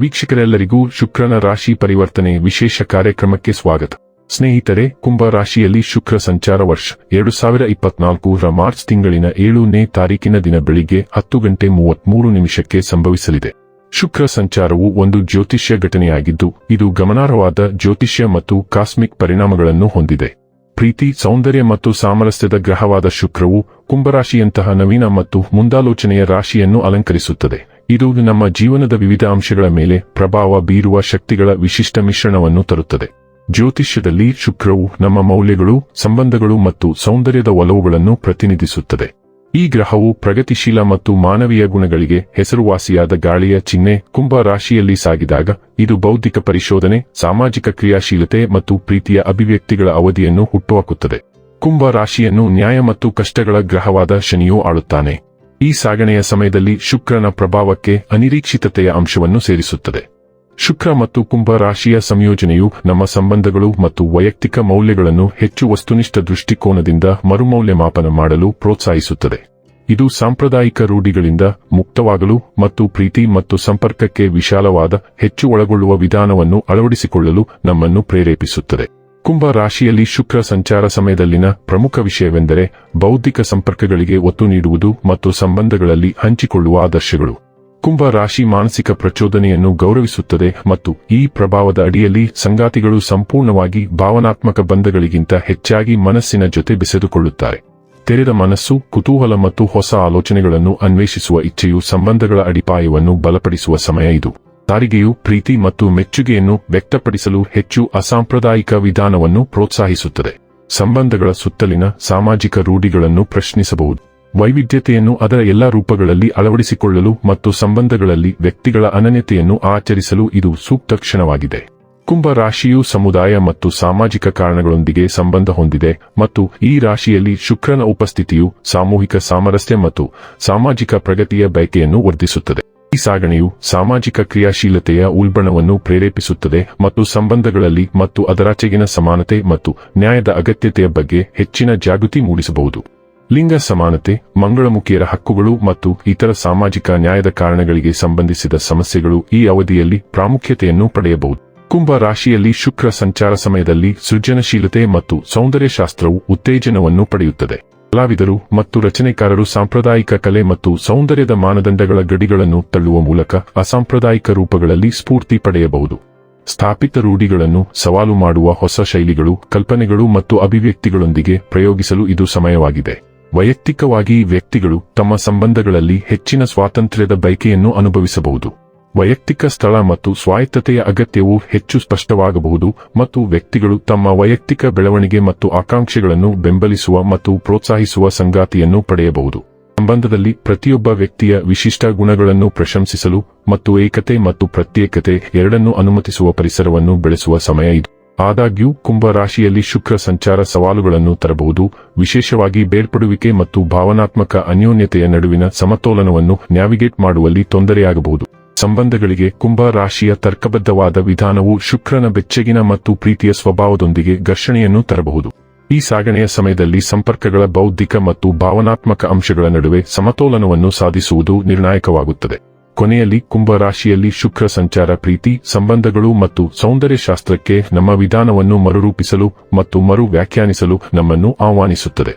ವೀಕ್ಷಕರೆಲ್ಲರಿಗೂ ಶುಕ್ರನ ರಾಶಿ ಪರಿವರ್ತನೆ ವಿಶೇಷ ಕಾರ್ಯಕ್ರಮಕ್ಕೆ ಸ್ವಾಗತ. ಸ್ನೇಹಿತರೆ, ಕುಂಭ ರಾಶಿಯಲ್ಲಿ ಶುಕ್ರ ಸಂಚಾರ ವರ್ಷ ಎರಡು ಸಾವಿರ ಇಪ್ಪತ್ನಾಲ್ಕರ ಮಾರ್ಚ್ ತಿಂಗಳಿನ ಏಳನೇ ತಾರೀಕಿನ ದಿನ ಬೆಳಿಗ್ಗೆ ಹತ್ತು ಗಂಟೆ ಮೂವತ್ಮೂರು ನಿಮಿಷಕ್ಕೆ ಸಂಭವಿಸಲಿದೆ. ಶುಕ್ರ ಸಂಚಾರವು ಒಂದು ಜ್ಯೋತಿಷ್ಯ ಘಟನೆಯಾಗಿದ್ದು, ಇದು ಗಮನಾರ್ಹವಾದ ಜ್ಯೋತಿಷ್ಯ ಮತ್ತು ಕಾಸ್ಮಿಕ್ ಪರಿಣಾಮಗಳನ್ನು ಹೊಂದಿದೆ. ಪ್ರೀತಿ, ಸೌಂದರ್ಯ ಮತ್ತು ಸಾಮರಸ್ಯದ ಗ್ರಹವಾದ ಶುಕ್ರವು ಕುಂಭರಾಶಿಯಂತಹ ನವೀನ ಮತ್ತು ಮುಂದಾಲೋಚನೆಯ ರಾಶಿಯನ್ನು ಅಲಂಕರಿಸುತ್ತದೆ. ಇದು ನಮ್ಮ ಜೀವನದ ವಿವಿಧ ಅಂಶಗಳ ಮೇಲೆ ಪ್ರಭಾವ ಬೀರುವ ಶಕ್ತಿಗಳ ವಿಶಿಷ್ಟ ಮಿಶ್ರಣವನ್ನು ತರುತ್ತದೆ. ಜ್ಯೋತಿಷ್ಯದಲ್ಲಿ ಶುಕ್ರವು ನಮ್ಮ ಮೌಲ್ಯಗಳು, ಸಂಬಂಧಗಳು ಮತ್ತು ಸೌಂದರ್ಯದ ಒಲವುಗಳನ್ನು ಪ್ರತಿನಿಧಿಸುತ್ತದೆ. ಈ ಗ್ರಹವು ಪ್ರಗತಿಶೀಲ ಮತ್ತು ಮಾನವೀಯ ಗುಣಗಳಿಗೆ ಹೆಸರುವಾಸಿಯಾದ ಗಾಳಿಯ ಚಿಹ್ನೆ ಕುಂಭ ರಾಶಿಯಲ್ಲಿ ಸಾಗಿದಾಗ, ಇದು ಬೌದ್ಧಿಕ ಪರಿಶೋಧನೆ, ಸಾಮಾಜಿಕ ಕ್ರಿಯಾಶೀಲತೆ ಮತ್ತು ಪ್ರೀತಿಯ ಅಭಿವ್ಯಕ್ತಿಗಳ ಅವಧಿಯನ್ನು ಹುಟ್ಟುಹಾಕುತ್ತದೆ. ಕುಂಭ ರಾಶಿಯನ್ನು ನ್ಯಾಯ ಮತ್ತು ಕಷ್ಟಗಳ ಗ್ರಹವಾದ ಶನಿಯೂ ಆಳುತ್ತಾನೆ. ಈ ಸಾಗಣೆಯ ಸಮಯದಲ್ಲಿ ಶುಕ್ರನ ಪ್ರಭಾವಕ್ಕೆ ಅನಿರೀಕ್ಷಿತತೆಯ ಅಂಶವನ್ನು ಸೇರಿಸುತ್ತದೆ. ಶುಕ್ರ ಮತ್ತು ಕುಂಭ ರಾಶಿಯ ಸಂಯೋಜನೆಯು ನಮ್ಮ ಸಂಬಂಧಗಳು ಮತ್ತು ವೈಯಕ್ತಿಕ ಮೌಲ್ಯಗಳನ್ನು ಹೆಚ್ಚು ವಸ್ತುನಿಷ್ಠ ದೃಷ್ಟಿಕೋನದಿಂದ ಮರುಮೌಲ್ಯಮಾಪನ ಮಾಡಲು ಪ್ರೋತ್ಸಾಹಿಸುತ್ತದೆ. ಇದು ಸಾಂಪ್ರದಾಯಿಕ ರೂಢಿಗಳಿಂದ ಮುಕ್ತವಾಗಲು ಮತ್ತು ಪ್ರೀತಿ ಮತ್ತು ಸಂಪರ್ಕಕ್ಕೆ ವಿಶಾಲವಾದ, ಹೆಚ್ಚು ಒಳಗೊಳ್ಳುವ ವಿಧಾನವನ್ನು ಅಳವಡಿಸಿಕೊಳ್ಳಲು ನಮ್ಮನ್ನು ಪ್ರೇರೇಪಿಸುತ್ತದೆ. ಕುಂಭ ರಾಶಿಯಲ್ಲಿ ಶುಕ್ರ ಸಂಚಾರ ಸಮಯದಲ್ಲಿನ ಪ್ರಮುಖ ವಿಷಯವೆಂದರೆ, ಬೌದ್ಧಿಕ ಸಂಪರ್ಕಗಳಿಗೆ ಒತ್ತು ನೀಡುವುದು ಮತ್ತು ಸಂಬಂಧಗಳಲ್ಲಿ ಹಂಚಿಕೊಳ್ಳುವ ಆದರ್ಶಗಳು. ಕುಂಭ ರಾಶಿ ಮಾನಸಿಕ ಪ್ರಚೋದನೆಯನ್ನು ಗೌರವಿಸುತ್ತದೆ ಮತ್ತು ಈ ಪ್ರಭಾವದ ಅಡಿಯಲ್ಲಿ ಸಂಗಾತಿಗಳು ಸಂಪೂರ್ಣವಾಗಿ ಭಾವನಾತ್ಮಕ ಬಂಧಗಳಿಗಿಂತ ಹೆಚ್ಚಾಗಿ ಮನಸ್ಸಿನ ಜೊತೆ ಬೆಸೆದುಕೊಳ್ಳುತ್ತಾರೆ. ತೆರೆದ ಮನಸ್ಸು, ಕುತೂಹಲ ಮತ್ತು ಹೊಸ ಆಲೋಚನೆಗಳನ್ನು ಅನ್ವೇಷಿಸುವ ಇಚ್ಛೆಯು ಸಂಬಂಧಗಳ ಅಡಿಪಾಯವನ್ನು ಬಲಪಡಿಸುವ ಸಮಯ ಇದು. ಸಾರಿಗೆಯು ಪ್ರೀತಿ ಮತ್ತು ಮೆಚ್ಚುಗೆಯನ್ನು ವ್ಯಕ್ತಪಡಿಸಲು ಹೆಚ್ಚು ಅಸಾಂಪ್ರದಾಯಿಕ ವಿಧಾನವನ್ನು ಪ್ರೋತ್ಸಾಹಿಸುತ್ತದೆ. ಸಂಬಂಧಗಳ ಸುತ್ತಲಿನ ಸಾಮಾಜಿಕ ರೂಢಿಗಳನ್ನು ಪ್ರಶ್ನಿಸಬಹುದು. ವೈವಿಧ್ಯತೆಯನ್ನು ಅದರ ಎಲ್ಲಾ ರೂಪಗಳಲ್ಲಿ ಅಳವಡಿಸಿಕೊಳ್ಳಲು ಮತ್ತು ಸಂಬಂಧಗಳಲ್ಲಿ ವ್ಯಕ್ತಿಗಳ ಅನನ್ಯತೆಯನ್ನು ಆಚರಿಸಲು ಇದು ಸೂಕ್ತ ಕ್ಷಣವಾಗಿದೆ. ಕುಂಭ ರಾಶಿಯು ಸಮುದಾಯ ಮತ್ತು ಸಾಮಾಜಿಕ ಕಾರಣಗಳೊಂದಿಗೆ ಸಂಬಂಧ ಹೊಂದಿದೆ ಮತ್ತು ಈ ರಾಶಿಯಲ್ಲಿ ಶುಕ್ರನ ಉಪಸ್ಥಿತಿಯು ಸಾಮೂಹಿಕ ಸಾಮರಸ್ಯ ಮತ್ತು ಸಾಮಾಜಿಕ ಪ್ರಗತಿಯ ಬಯಕೆಯನ್ನು ವರ್ಧಿಸುತ್ತದೆ. ಈ ಸಾಗಣೆಯು ಸಾಮಾಜಿಕ ಕ್ರಿಯಾಶೀಲತೆಯ ಉಲ್ಬಣವನ್ನು ಪ್ರೇರೇಪಿಸುತ್ತದೆ ಮತ್ತು ಸಂಬಂಧಗಳಲ್ಲಿ ಮತ್ತು ಅದರಾಚೆಗಿನ ಸಮಾನತೆ ಮತ್ತು ನ್ಯಾಯದ ಅಗತ್ಯತೆಯ ಬಗ್ಗೆ ಹೆಚ್ಚಿನ ಜಾಗೃತಿ ಮೂಡಿಸಬಹುದು. ಲಿಂಗ ಸಮಾನತೆ, ಮಂಗಳಮುಖಿಯರ ಹಕ್ಕುಗಳು ಮತ್ತು ಇತರ ಸಾಮಾಜಿಕ ನ್ಯಾಯದ ಕಾರಣಗಳಿಗೆ ಸಂಬಂಧಿಸಿದ ಸಮಸ್ಯೆಗಳು ಈ ಅವಧಿಯಲ್ಲಿ ಪ್ರಾಮುಖ್ಯತೆಯನ್ನು ಪಡೆಯಬಹುದು. ಕುಂಭ ರಾಶಿಯಲ್ಲಿ ಶುಕ್ರ ಸಂಚಾರ ಸಮಯದಲ್ಲಿ ಸೃಜನಶೀಲತೆ ಮತ್ತು ಸೌಂದರ್ಯಶಾಸ್ತ್ರವು ಉತ್ತೇಜನವನ್ನು ಪಡೆಯುತ್ತದೆ. ಕಲಾವಿದರು ಮತ್ತು ರಚನೆಕಾರರು ಸಾಂಪ್ರದಾಯಿಕ ಕಲೆ ಮತ್ತು ಸೌಂದರ್ಯದ ಮಾನದಂಡಗಳ ಗಡಿಗಳನ್ನು ತಳ್ಳುವ ಮೂಲಕ ಅಸಾಂಪ್ರದಾಯಿಕ ರೂಪಗಳಲ್ಲಿ ಸ್ಫೂರ್ತಿ ಪಡೆಯಬಹುದು. ಸ್ಥಾಪಿತ ರೂಢಿಗಳನ್ನು ಸವಾಲು ಮಾಡುವ ಹೊಸ ಶೈಲಿಗಳು, ಕಲ್ಪನೆಗಳು ಮತ್ತು ಅಭಿವ್ಯಕ್ತಿಗಳೊಂದಿಗೆ ಪ್ರಯೋಗಿಸಲು ಇದು ಸಮಯವಾಗಿದೆ. ವೈಯಕ್ತಿಕವಾಗಿ ವ್ಯಕ್ತಿಗಳು ತಮ್ಮ ಸಂಬಂಧಗಳಲ್ಲಿ ಹೆಚ್ಚಿನ ಸ್ವಾತಂತ್ರ್ಯದ ಬಯಕೆಯನ್ನು ಅನುಭವಿಸಬಹುದು. ವೈಯಕ್ತಿಕ ಸ್ಥಳ ಮತ್ತು ಸ್ವಾಯತ್ತತೆಯ ಅಗತ್ಯವು ಹೆಚ್ಚು ಸ್ಪಷ್ಟವಾಗಬಹುದು ಮತ್ತು ವ್ಯಕ್ತಿಗಳು ತಮ್ಮ ವೈಯಕ್ತಿಕ ಬೆಳವಣಿಗೆ ಮತ್ತು ಆಕಾಂಕ್ಷೆಗಳನ್ನು ಬೆಂಬಲಿಸುವ ಮತ್ತು ಪ್ರೋತ್ಸಾಹಿಸುವ ಸಂಗಾತಿಯನ್ನು ಪಡೆಯಬಹುದು. ಸಂಬಂಧದಲ್ಲಿ ಪ್ರತಿಯೊಬ್ಬ ವ್ಯಕ್ತಿಯ ವಿಶಿಷ್ಟ ಗುಣಗಳನ್ನು ಪ್ರಶಂಸಿಸಲು ಮತ್ತು ಏಕತೆ ಮತ್ತು ಪ್ರತ್ಯೇಕತೆ ಎರಡನ್ನೂ ಅನುಮತಿಸುವ ಪರಿಸರವನ್ನು ಬೆಳೆಸುವ ಸಮಯ ಇದು. ಆದಾಗ್ಯೂ ಕುಂಭ ರಾಶಿಯಲ್ಲಿ ಶುಕ್ರ ಸಂಚಾರ ಸವಾಲುಗಳನ್ನು ತರಬಹುದು. ವಿಶೇಷವಾಗಿ ಬೇರ್ಪಡುವಿಕೆ ಮತ್ತು ಭಾವನಾತ್ಮಕ ಅನ್ಯೋನ್ಯತೆಯ ನಡುವಿನ ಸಮತೋಲನವನ್ನು ನ್ಯಾವಿಗೇಟ್ ಮಾಡುವಲ್ಲಿ ತೊಂದರೆಯಾಗಬಹುದು. ಸಂಬಂಧಗಳಿಗೆ ಕುಂಭ ರಾಶಿಯ ತರ್ಕಬದ್ಧವಾದ ವಿಧಾನವು ಶುಕ್ರನ ಬೆಚ್ಚಗಿನ ಮತ್ತು ಪ್ರೀತಿಯ ಸ್ವಭಾವದೊಂದಿಗೆ ಘರ್ಷಣೆಯನ್ನು ತರಬಹುದು. ಈ ಸಾಗಣೆಯ ಸಮಯದಲ್ಲಿ ಸಂಪರ್ಕಗಳ ಬೌದ್ಧಿಕ ಮತ್ತು ಭಾವನಾತ್ಮಕ ಅಂಶಗಳ ನಡುವೆ ಸಮತೋಲನವನ್ನು ಸಾಧಿಸುವುದು ನಿರ್ಣಾಯಕವಾಗುತ್ತದೆ. ಕೊನೆಯಲ್ಲಿ ಕುಂಭ ರಾಶಿಯಲ್ಲಿ ಶುಕ್ರ ಸಂಚಾರ ಪ್ರೀತಿ, ಸಂಬಂಧಗಳು ಮತ್ತು ಸೌಂದರ್ಯಶಾಸ್ತ್ರಕ್ಕೆ ನಮ್ಮ ವಿಧಾನವನ್ನು ಮರುರೂಪಿಸಲು ಮತ್ತು ಮರು ವ್ಯಾಖ್ಯಾನಿಸಲು ನಮ್ಮನ್ನು ಆಹ್ವಾನಿಸುತ್ತದೆ.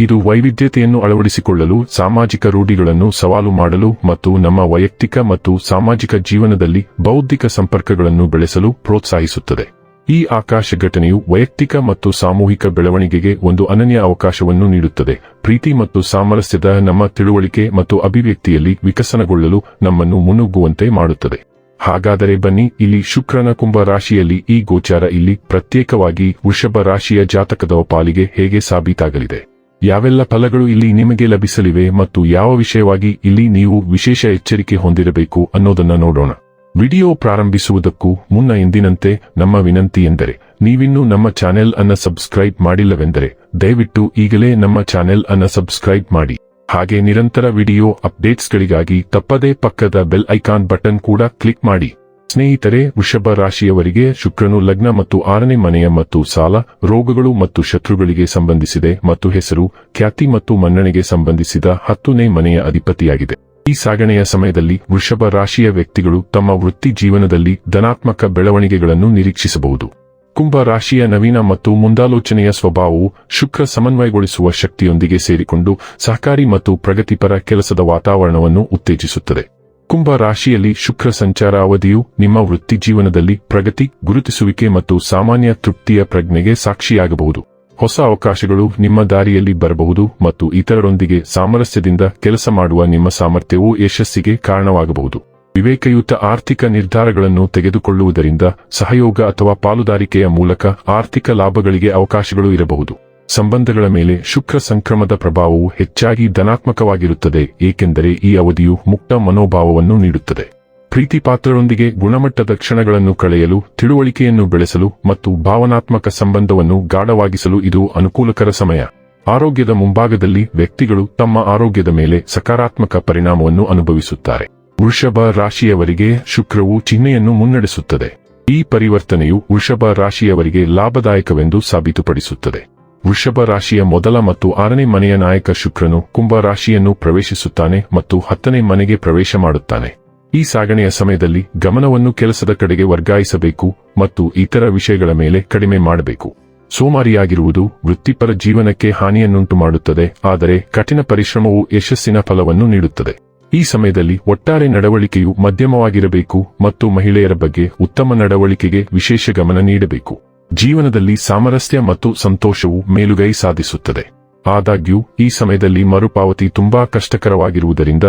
ಇದು ವೈವಿಧ್ಯತೆಯನ್ನು ಅಳವಡಿಸಿಕೊಳ್ಳಲು, ಸಾಮಾಜಿಕ ರೂಢಿಗಳನ್ನು ಸವಾಲು ಮಾಡಲು ಮತ್ತು ನಮ್ಮ ವೈಯಕ್ತಿಕ ಮತ್ತು ಸಾಮಾಜಿಕ ಜೀವನದಲ್ಲಿ ಬೌದ್ಧಿಕ ಸಂಪರ್ಕಗಳನ್ನು ಬೆಳೆಸಲು ಪ್ರೋತ್ಸಾಹಿಸುತ್ತದೆ. ಈ ಆಕಾಶ ಘಟನೆಯು ವೈಯಕ್ತಿಕ ಮತ್ತು ಸಾಮೂಹಿಕ ಬೆಳವಣಿಗೆಗೆ ಒಂದು ಅನನ್ಯ ಅವಕಾಶವನ್ನು ನೀಡುತ್ತದೆ. ಪ್ರೀತಿ ಮತ್ತು ಸಾಮರಸ್ಯದ ನಮ್ಮ ತಿಳುವಳಿಕೆ ಮತ್ತು ಅಭಿವ್ಯಕ್ತಿಯಲ್ಲಿ ವಿಕಸನಗೊಳ್ಳಲು ನಮ್ಮನ್ನು ಮುನ್ನುಗ್ಗುವಂತೆ ಮಾಡುತ್ತದೆ. ಹಾಗಾದರೆ ಬನ್ನಿ, ಇಲ್ಲಿ ಶುಕ್ರನ ಕುಂಭ ರಾಶಿಯಲ್ಲಿ ಈ ಗೋಚಾರ ಇಲ್ಲಿ ಪ್ರತ್ಯೇಕವಾಗಿ ವೃಷಭ ರಾಶಿಯ ಜಾತಕದ ಪಾಲಿಗೆ ಹೇಗೆ ಸಾಬೀತಾಗಲಿದೆ? ಯಾವೆಲ್ಲ ಫಲಗಳು ಇಲ್ಲಿ ನಿಮಗೆ ಲಭಿಸಲಿವೆ ಮತ್ತು ಯಾವ ವಿಷಯವಾಗಿ ಇಲ್ಲಿ ನೀವು ವಿಶೇಷ ಎಚ್ಚರಿಕೆ ಹೊಂದಿರಬೇಕು ಅನ್ನೋದನ್ನ ನೋಡೋಣ. ವಿಡಿಯೋ ಪ್ರಾರಂಭಿಸುವುದಕ್ಕೂ ಮುನ್ನ ಎಂದಿನಂತೆ ನಮ್ಮ ವಿನಂತಿ ಎಂದರೆ, ನೀವಿನ್ನೂ ನಮ್ಮ ಚಾನೆಲ್ ಅನ್ನ ಸಬ್ಸ್ಕ್ರೈಬ್ ಮಾಡಿಲ್ಲವೆಂದರೆ, ದಯವಿಟ್ಟು ಈಗಲೇ ನಮ್ಮ ಚಾನೆಲ್ ಅನ್ನ ಸಬ್ಸ್ಕ್ರೈಬ್ ಮಾಡಿ. ಹಾಗೆ ನಿರಂತರ ವಿಡಿಯೋ ಅಪ್ಡೇಟ್ಸ್ಗಳಿಗಾಗಿ ತಪ್ಪದೇ ಪಕ್ಕದ ಬೆಲ್ ಐಕಾನ್ ಬಟನ್ ಕೂಡ ಕ್ಲಿಕ್ ಮಾಡಿ. ಸ್ನೇಹಿತರೆ, ವೃಷಭ ರಾಶಿಯವರಿಗೆ ಶುಕ್ರನು ಲಗ್ನ ಮತ್ತು ಆರನೇ ಮನೆಯ ಮತ್ತು ಸಾಲ, ರೋಗಗಳು ಮತ್ತು ಶತ್ರುಗಳಿಗೆ ಸಂಬಂಧಿಸಿದೆ ಮತ್ತು ಹೆಸರು, ಖ್ಯಾತಿ ಮತ್ತು ಮನ್ನಣೆಗೆ ಸಂಬಂಧಿಸಿದ ಹತ್ತನೇ ಮನೆಯ ಅಧಿಪತಿಯಾಗಿದೆ. ಈ ಸಾಗಣೆಯ ಸಮಯದಲ್ಲಿ ವೃಷಭ ರಾಶಿಯ ವ್ಯಕ್ತಿಗಳು ತಮ್ಮ ವೃತ್ತಿ ಜೀವನದಲ್ಲಿ ಧನಾತ್ಮಕ ಬೆಳವಣಿಗೆಗಳನ್ನು ನಿರೀಕ್ಷಿಸಬಹುದು. ಕುಂಭ ರಾಶಿಯ ನವೀನ ಮತ್ತು ಮುಂದಾಲೋಚನೆಯ ಸ್ವಭಾವವು ಶುಕ್ರ ಸಮನ್ವಯಗೊಳಿಸುವ ಶಕ್ತಿಯೊಂದಿಗೆ ಸೇರಿಕೊಂಡು ಸಹಕಾರಿ ಮತ್ತು ಪ್ರಗತಿಪರ ಕೆಲಸದ ವಾತಾವರಣವನ್ನು ಉತ್ತೇಜಿಸುತ್ತದೆ. ಕುಂಭ ರಾಶಿಯಲ್ಲಿ ಶುಕ್ರ ಸಂಚಾರ ಅವಧಿಯು ನಿಮ್ಮ ವೃತ್ತಿ ಜೀವನದಲ್ಲಿ ಪ್ರಗತಿ, ಗುರುತಿಸುವಿಕೆ ಮತ್ತು ಸಾಮಾನ್ಯ ತೃಪ್ತಿಯ ಪ್ರಜ್ಞೆಗೆ ಸಾಕ್ಷಿಯಾಗಬಹುದು. ಹೊಸ ಅವಕಾಶಗಳು ನಿಮ್ಮ ದಾರಿಯಲ್ಲಿ ಬರಬಹುದು ಮತ್ತು ಇತರರೊಂದಿಗೆ ಸಾಮರಸ್ಯದಿಂದ ಕೆಲಸ ಮಾಡುವ ನಿಮ್ಮ ಸಾಮರ್ಥ್ಯವು ಯಶಸ್ಸಿಗೆ ಕಾರಣವಾಗಬಹುದು. ವಿವೇಕಯುತ ಆರ್ಥಿಕ ನಿರ್ಧಾರಗಳನ್ನು ತೆಗೆದುಕೊಳ್ಳುವುದರಿಂದ ಸಹಯೋಗ ಅಥವಾ ಪಾಲುದಾರಿಕೆಯ ಮೂಲಕ ಆರ್ಥಿಕ ಲಾಭಗಳಿಗೆ ಅವಕಾಶಗಳು ಇರಬಹುದು. ಸಂಬಂಧಗಳ ಮೇಲೆ ಶುಕ್ರ ಸಂಕ್ರಮದ ಪ್ರಭಾವವು ಹೆಚ್ಚಾಗಿ ಧನಾತ್ಮಕವಾಗಿರುತ್ತದೆ, ಏಕೆಂದರೆ ಈ ಅವಧಿಯು ಮುಕ್ತ ಮನೋಭಾವವನ್ನು ನೀಡುತ್ತದೆ. ಪ್ರೀತಿ ಪಾತ್ರರೊಂದಿಗೆ ಗುಣಮಟ್ಟದ ಕ್ಷಣಗಳನ್ನು ಕಳೆಯಲು, ತಿಳುವಳಿಕೆಯನ್ನು ಬೆಳೆಸಲು ಮತ್ತು ಭಾವನಾತ್ಮಕ ಸಂಬಂಧವನ್ನು ಗಾಢವಾಗಿಸಲು ಇದು ಅನುಕೂಲಕರ ಸಮಯ. ಆರೋಗ್ಯದ ಮುಂಭಾಗದಲ್ಲಿ ವ್ಯಕ್ತಿಗಳು ತಮ್ಮ ಆರೋಗ್ಯದ ಮೇಲೆ ಸಕಾರಾತ್ಮಕ ಪರಿಣಾಮವನ್ನು ಅನುಭವಿಸುತ್ತಾರೆ. ವೃಷಭ ರಾಶಿಯವರಿಗೆ ಶುಕ್ರವು ಚಿಹ್ನೆಯನ್ನು ಮುನ್ನಡೆಸುತ್ತದೆ. ಈ ಪರಿವರ್ತನೆಯು ವೃಷಭ ರಾಶಿಯವರಿಗೆ ಲಾಭದಾಯಕವೆಂದು ಸಾಬೀತುಪಡಿಸುತ್ತದೆ. ವೃಷಭ ರಾಶಿಯ ಮೊದಲ ಮತ್ತು ಆರನೇ ಮನೆಯ ನಾಯಕ ಶುಕ್ರನು ಕುಂಭ ರಾಶಿಯನ್ನು ಪ್ರವೇಶಿಸುತ್ತಾನೆ ಮತ್ತು ಹತ್ತನೇ ಮನೆಗೆ ಪ್ರವೇಶ ಮಾಡುತ್ತಾನೆ. ಈ ಸಾಗಣೆಯ ಸಮಯದಲ್ಲಿ ಗಮನವನ್ನು ಕೆಲಸದ ಕಡೆಗೆ ವರ್ಗಾಯಿಸಬೇಕು ಮತ್ತು ಇತರ ವಿಷಯಗಳ ಮೇಲೆ ಕಡಿಮೆ ಮಾಡಬೇಕು. ಸೋಮಾರಿಯಾಗಿರುವುದು ವೃತ್ತಿಪರ ಜೀವನಕ್ಕೆ ಹಾನಿಯನ್ನುಂಟು ಮಾಡುತ್ತದೆ ಆದರೆ ಕಠಿಣ ಪರಿಶ್ರಮವು ಯಶಸ್ಸಿನ ಫಲವನ್ನು ನೀಡುತ್ತದೆ. ಈ ಸಮಯದಲ್ಲಿ ಒಟ್ಟಾರೆ ನಡವಳಿಕೆಯು ಮಧ್ಯಮವಾಗಿರಬೇಕು ಮತ್ತು ಮಹಿಳೆಯರ ಬಗ್ಗೆ ಉತ್ತಮ ನಡವಳಿಕೆಗೆ ವಿಶೇಷ ಗಮನ ನೀಡಬೇಕು. ಜೀವನದಲ್ಲಿ ಸಾಮರಸ್ಯ ಮತ್ತು ಸಂತೋಷವು ಮೇಲುಗೈ ಸಾಧಿಸುತ್ತದೆ. ಆದಾಗ್ಯೂ, ಈ ಸಮಯದಲ್ಲಿ ಮರುಪಾವತಿ ತುಂಬಾ ಕಷ್ಟಕರವಾಗಿರುವುದರಿಂದ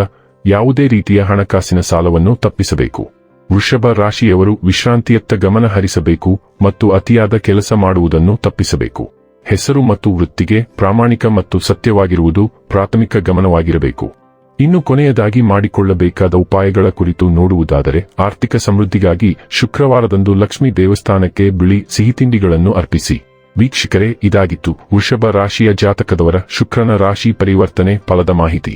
ಯಾವುದೇ ರೀತಿಯ ಹಣಕಾಸಿನ ಸಾಲವನ್ನು ತಪ್ಪಿಸಬೇಕು. ವೃಷಭ ರಾಶಿಯವರು ವಿಶ್ರಾಂತಿಯತ್ತ ಗಮನ ಹರಿಸಬೇಕು ಮತ್ತು ಅತಿಯಾದ ಕೆಲಸ ಮಾಡುವುದನ್ನು ತಪ್ಪಿಸಬೇಕು. ಹೆಸರು ಮತ್ತು ವೃತ್ತಿಗೆ ಪ್ರಾಮಾಣಿಕ ಮತ್ತು ಸತ್ಯವಾಗಿರುವುದು ಪ್ರಾಥಮಿಕ ಗಮನವಾಗಿರಬೇಕು. ಇನ್ನು ಕೊನೆಯದಾಗಿ ಮಾಡಿಕೊಳ್ಳಬೇಕಾದ ಉಪಾಯಗಳ ಕುರಿತು ನೋಡುವುದಾದರೆ ಆರ್ಥಿಕ ಸಮೃದ್ಧಿಗಾಗಿ ಶುಕ್ರವಾರದಂದು ಲಕ್ಷ್ಮೀ ದೇವಸ್ಥಾನಕ್ಕೆ ಬಿಳಿ ಸಿಹಿತಿಂಡಿಗಳನ್ನು ಅರ್ಪಿಸಿ. ವೀಕ್ಷಕರೇ, ಇದಾಗಿತ್ತು ವೃಷಭ ರಾಶಿಯ ಜಾತಕದವರ ಶುಕ್ರನ ರಾಶಿ ಪರಿವರ್ತನೆ ಫಲದ ಮಾಹಿತಿ.